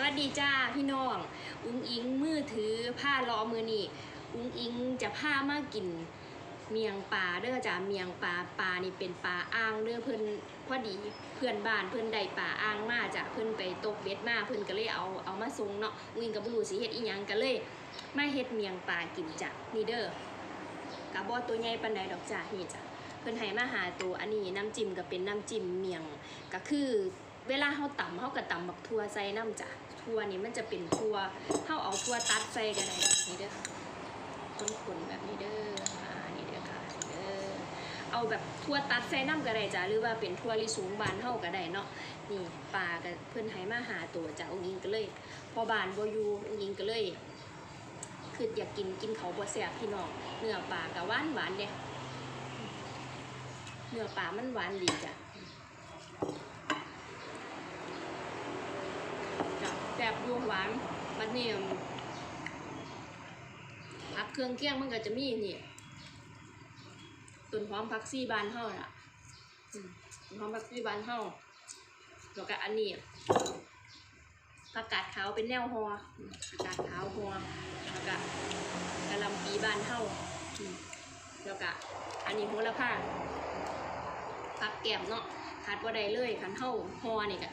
สวัสดีจ้าพี่น้อง อุ้งอิงมือถือผ้าล้อมือนี่อุ้งอิงจะผ้ามากิน เมียงปลาเด้อจ้าเมียงปลาปลานี่เป็นปลาอ่างเด้อเพิ่อนพอดีเพื่อนบ้านเพิ่อนได้ปลาอ่างมาจ้ะเพิ่อนไปตกเบ็ดมาเพิ่อนก็เลยเอาเอามาส่งเนาะอุ้งอิงก็บ่รู้สิเฮ็ดอีหยังก็เลยมาเฮ็ดเมียงปลากินจ้ะนี่เด้อกะบ่ตัวใหญ่ปานใดดอกจ้ะนี่จ้ะเพิ่อนให้มาหาตัวอันนี้น้ำจิ้มก็เป็นน้ำจิ้มเมียงก็คือเวลาเฮาตำเฮาก็ตำบักทัวใส่น้ำจ้ะ ทั่วนี่มันจะเป็นทั่วเฮาเอาทั่วตัดใส่ก็ได้แบบนี้เด้อคนๆแบบนี้เด้ออ่านี่เด้อค่ะเด้อเอาแบบทั่วตัดใส่น้ำก็ได้จ้ะหรือว่าเป็นทั่วลิสูงบานเฮาก็ได้เนาะนี่ปลาก็เพิ่อนให้มาหาตัวจ้ะองค์หญิงก็เลย พอบานบอยูองค์หญิงก็เลยคืออยากกินกินเขาวบ่แซ่บพี่น้องเนื้อปลาก็หวานหวานๆเด้เนื้อปลามันหวานดีจ้ะ แซ่บอยูหวานมันนี่ผักเครื่องเคียงมันก็จะมีนี่ต้นหอมผักซี่บานเฮาล่ะต้นหอมผักซี่บานเฮาแล้วก็อันนี้ผักกาดขาวเป็นแนวหออืมผักกาดขาวหอแล้วก็กะลำปีบานเฮาแล้วก็อันนี้โหระพาผักแก้มเนาะขาดบ่ได้เลยคันเฮาหอนี่ก็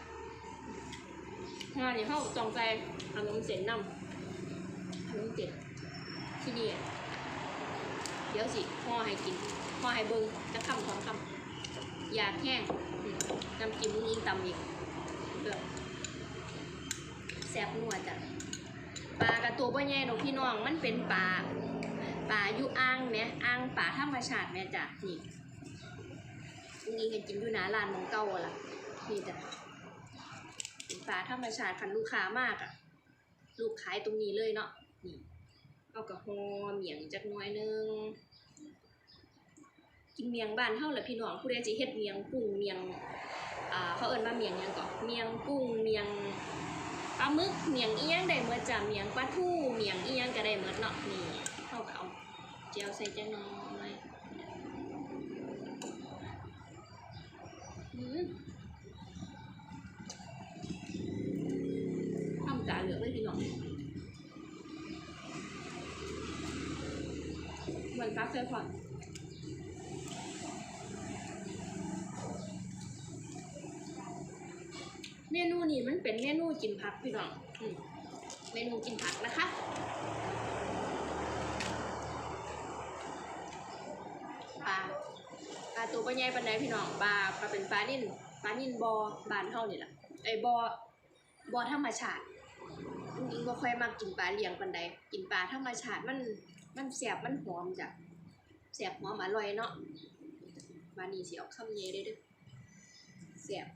งานเนี่ยเขาจองใจขนมเส้นนำขนมเส้นที่นี่เดี๋ยวสิห่อให้กินห่อให้เบิ้งจะคำสองคำอยากแห้งน้ำจิ้มมุ้งยิงตำอีกเด้อแซ่บนัวจ้ะปลากระตัวบ่ใหญ่ดอกพี่น้องมันเป็นปลาปลาอยู่อ่างแหมอ่างปลาธรรมชาติแม่จ้ะนี่มุ้งยิงกันกินอยู่หนาลานมองเก่าอะล่ะนี่จ้ะ ปลาธรรมชาติคันลูกค้ามากอะลูกขายตรงนี้เลยเนาะนี่เอากระหอเมียงจักน้อยนึงกินเมียงบ้านเฮาแหละพี่น้องผู้ใดสิเฮ็ดเมียงกุ้งเมียงอ่าเขาเอิ้นว่าเมียงยังก็เมียงกุ้งเมียงปลาหมึกเมียงเอียงได้หมดจ้ะเมียงปลาทู่เมียงเอียงก็ได้หมดเนาะนี่เฮาก็เอาเจียวใส่จักน้อยอืม เหลืองเลยพี่น้องเหมือนกาแฟผ่อนเมนูนี้มันเป็นเมนูกินผักพี่น้องเมนูกินผักนะคะปลาปลาตัวปลาใหญ่ปลาไหนพี่น้องปลาปลาเป็นปลานิ่นปลานิ่นบอบานเท่านี่แหละไอ้บอบอธรรมชาติ จริงๆบ่ค่อยมักกินปลาเลี้ยงปานใดกินปลาธรรมชาติมันมันแซ่บมันหอมจ้ะแซ่บหอมอร่อยเนาะบานนี้สิเอาคำเยได้ด้อแซ่บ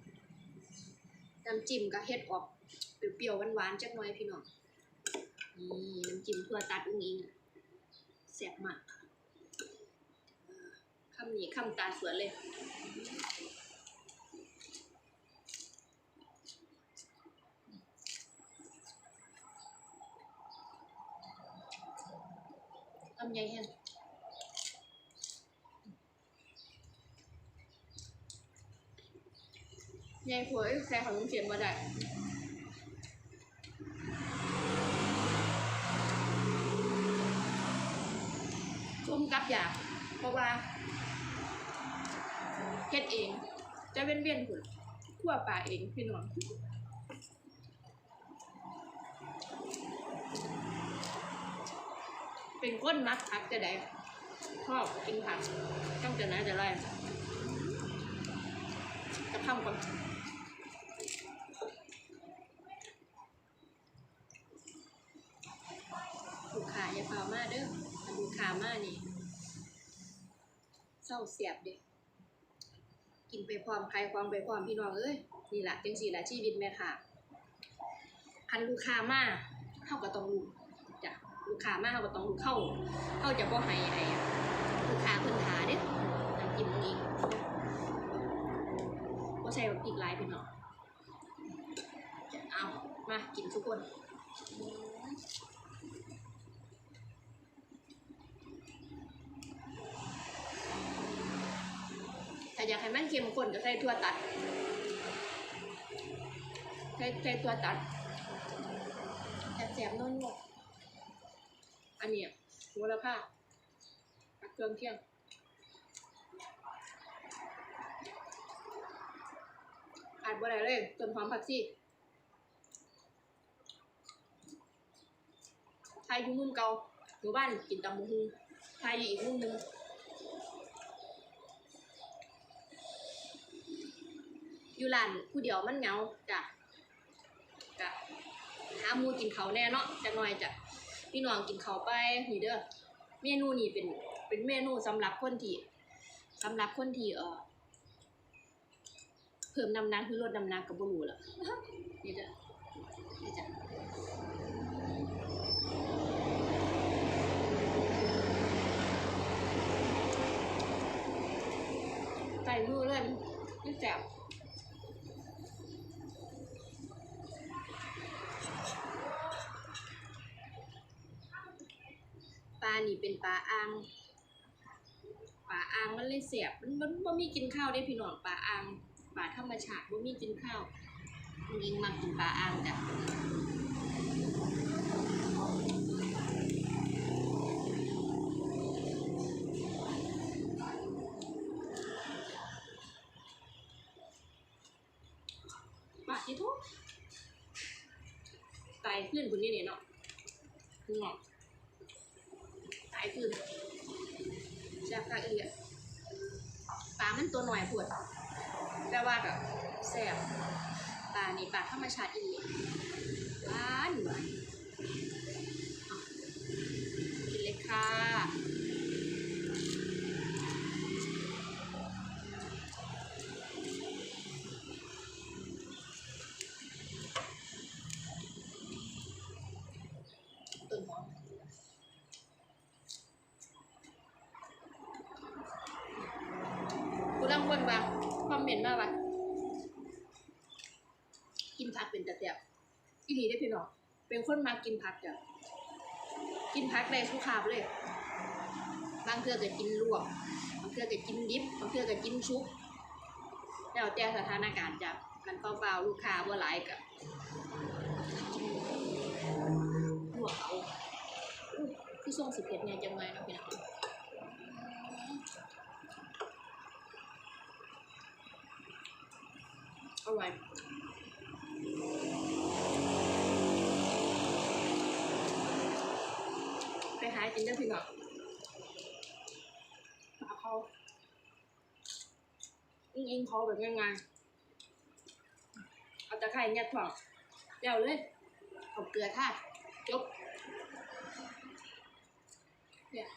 น้ำจิ้มก็เฮ็ดออกเปรี้ยวๆหวานๆจักหน่อยพี่น้องนี่น้ำจิ้มทั่วตัดอุ้งอิงแซ่บมากคำนี้คำตาสวนเลย ลำไยแห้งยายหวยใส่ของลุงเขียนมาได้ชมกับอยากเพราะว่าเฮ็ดเอง จะเว้นเวียนหุ่นคั่วปลาเองพี่น้อง เป็นก้นมักผักจะได้ชอบกินผักต้องจะไหนจะไรจะทำก่อนลูกค้าอย่าเฝ้ามาเด้อลูกค้ามานี่เศร้าเสียบเด้กินไปพร้อมใครความไปพร้อมพี่น้องเอ้ยนี่แหละจังสี่แหละชีวิตแม่ค่ะ คันลูกค้ามาเข้าก็ต้องรู้จ้ะ ลูกค้ามาเขาก็ต้องเข้าเข้าจะบ่ให้ไอ้ลูกค้าเพิ่นหาเด้น้ำจิ้มนี้บ่ใส่พริกหลายพี่น้องเอามากินทุกคนถ้าอยากให้มันเข้มข้นก็ใส่ถั่วตัดใส่ใส่ถั่วตัดแสบๆนวลๆ อันนี้ยหัวละผ้าผักเครื่องเคียงขาดบ่ได้เลยต้นหอมผักชีไทยอยู่มุมเก่าหมู่บ้านกินตำบักหุ่งไทยอยู่อีกมุมหนึงอยู่ร้านผู้เดียวมันเหงาจ้ะกะหาหมูกินเขาแน่เนาะจักหน่อยจ้ะ พี่น้องกินเขาวไปนี่เด้อเมนูนี่เป็นเป็นเมนูสำหรับคนที่สำหรับคนที่เออเพิ่มน้ำหนักหรือลดน้ำหนักก็บ่รู้ล่ะนี่เด้อนี่จ้ะใส่มือเลยมันมันแสบ ปลา นี่เป็นปลาอ่างปลาอ่างมันเลยเสียบมันมันบ่มีกินข้าวได้พี่น้องปลาอ่างปลาธรรมชาติบ่มีกินข้าวยิงมักกินปลาอ่างจ้ะปลาที่ทุกไตายขึ้นคนนี้เนี่ยเนาะคือเนาะายคืนแซ่บคักอีหลีอะปลามันตัวหน่อยปวดแต่ว่าแบบแสบปลานี่ปลาธรรมชาติอีหลีหวานหวานอะกินเลยค่ะต้นหอม กูตั้งคนบางความเหม็นมากว่ะกินผักเป็นตะเตียบ อีหลีได้พี่น้องเป็นคนมากินผักจ้ะกินผักได้ทุกคาบเลย บางเทื่อก็กินลวกบางเทื่อก็กินดิบบางเทื่อก็กินชุบแล้วแต่สถานการณ์จ้ะกันเปล่าๆลูกค้าบ่หลายก็ลวกเอาคือส่งสิบเผ็ดเนี่ยจังไงเนาะพี่น้องอร่อยไป หากินได้พี่น้องปลาเขาอิงอิงเขาแบบง่ายๆเอาตะไคร้ยัดถ่องเดี๋ยวเลยเอาเกลือท่าจบเนี่ย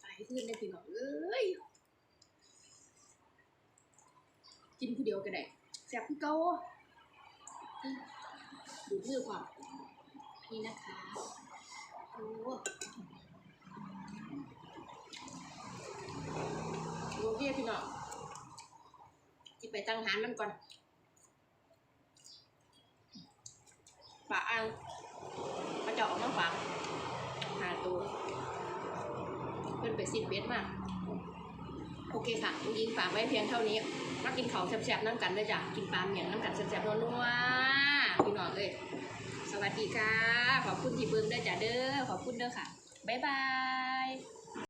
ไปขึ้นได้พี่น้องเอ้ยกินผู้เดียวก็ได้แซ่บคือเก่า อืมดูเพื่อความนี่นะคะโอ้โอเคพี่น้องจิไปตั้งหานมันก่อนปาอ่างเขาจะออกมาฝาหาตัวเพิ่นไปสิบเบ็ดมาก โอเคค่ะลุงยิงฝากไว้เพียงเท่านี้มากินเขาวแซ่บๆน้ำกันเลยจ้ะ กินปลาเหมียงน้ำกันแซ่บๆนัวๆ พี่น้องเลยสวัสดีค่ะ ขอบคุณที่เบิ่งเด้อจ้ะเด้อ ขอบคุณเด้อค่ะ บ๊ายบาย